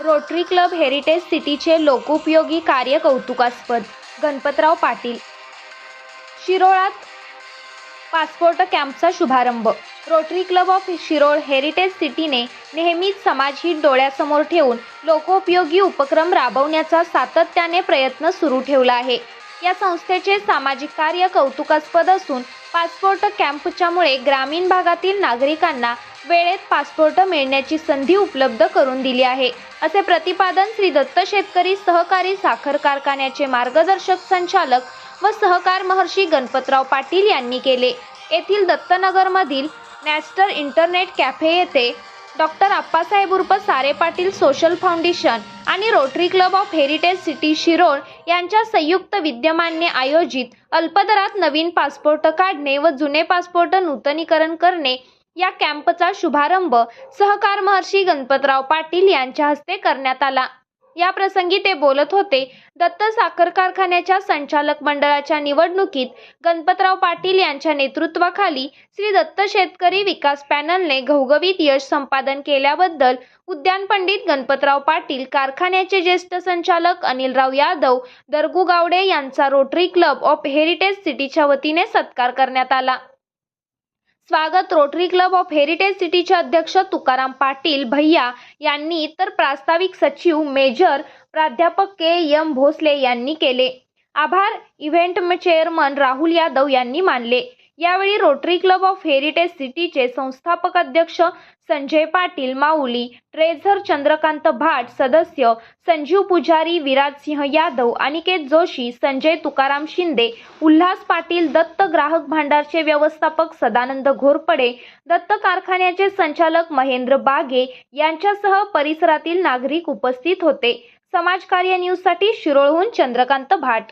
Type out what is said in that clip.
Rotary club heritage सिटीचे लोकोपयोगी कार्य कौतुकास्पद गणपतराव पाटील. शिरोळात पासपोर्ट कॅम्पचा शुभारंभ. Rotary Club of Shirol heritage सिटीने नेहमीच समाजहित डोळ्यासमोर ठेवून लोकोपयोगी उपक्रम राबवण्याचा सातत्याने प्रयत्न सुरू ठेवला आहे. या संस्थेचे सामाजिक कार्य कौतुकास्पद असून पासपोर्ट कॅम्पच्यामुळे ग्रामीण भागातील नागरिकांना वेळेत पासपोर्ट मिळण्याची संधी उपलब्ध करून दिली आहे. असे प्रतिपादन श्री दत्त शेतकरी सहकारी साखर कारखान्याचे मार्गदर्शक संचालक व सहकार महर्षी गणपतराव पाटील यांनी केले. येथील दत्तनगरमधील नॅस्टर इंटरनेट कॅफे येथे डॉक्टर आप्पासाहेब उर्फ सारे पाटील सोशल फाउंडेशन आणि Rotary Club of heritage city Shirol यांच्या संयुक्त विद्यमाने आयोजित अल्पदरात नवीन पासपोर्ट काढणे व जुने पासपोर्ट नूतनीकरण करणे या कॅम्पचा शुभारंभ सहकार महर्षी गणपतराव पाटील यांच्या हस्ते करण्यात आला. या प्रसंगी ते बोलत होते दत्त साखर कारखान्याच्या संचालक मंडळाच्या निवडणुकीत गणपतराव पाटील यांच्या नेतृत्वाखाली श्री दत्त शेतकरी विकास पॅनलने घवघवीत यश संपादन केल्याबद्दल उद्यान पंडित गणपतराव पाटील कारखान्याचे ज्येष्ठ संचालक अनिलराव यादव दरगू गावडे यांचा रोटरी क्लब ऑफ हेरिटेज सिटीच्या वतीने सत्कार करण्यात आला. स्वागत रोटरी क्लब ऑफ हेरिटेज सिटीचे अध्यक्ष तुकाराम पाटील भैया यांनी तर प्रास्ताविक सचिव मेजर प्राध्यापक के एम भोसले यांनी केले. आभार इव्हेंट चेअरमन राहुल यादव यांनी मानले. यावेळी रोटरी क्लब ऑफ हेरिटेज सिटीचे संस्थापक अध्यक्ष संजय पाटील माऊली ट्रेझर चंद्रकांत भाट सदस्य संजीव पुजारी विराजसिंह यादव अनिकेत जोशी संजय तुकाराम शिंदे उल्हास पाटील दत्त ग्राहक भांडारचे व्यवस्थापक सदानंद घोरपडे दत्त कारखान्याचे संचालक महेंद्र बागे यांच्यासह परिसरातील नागरिक उपस्थित होते. समाजकार्य न्यूजसाठी शिरोळहून चंद्रकांत भाट.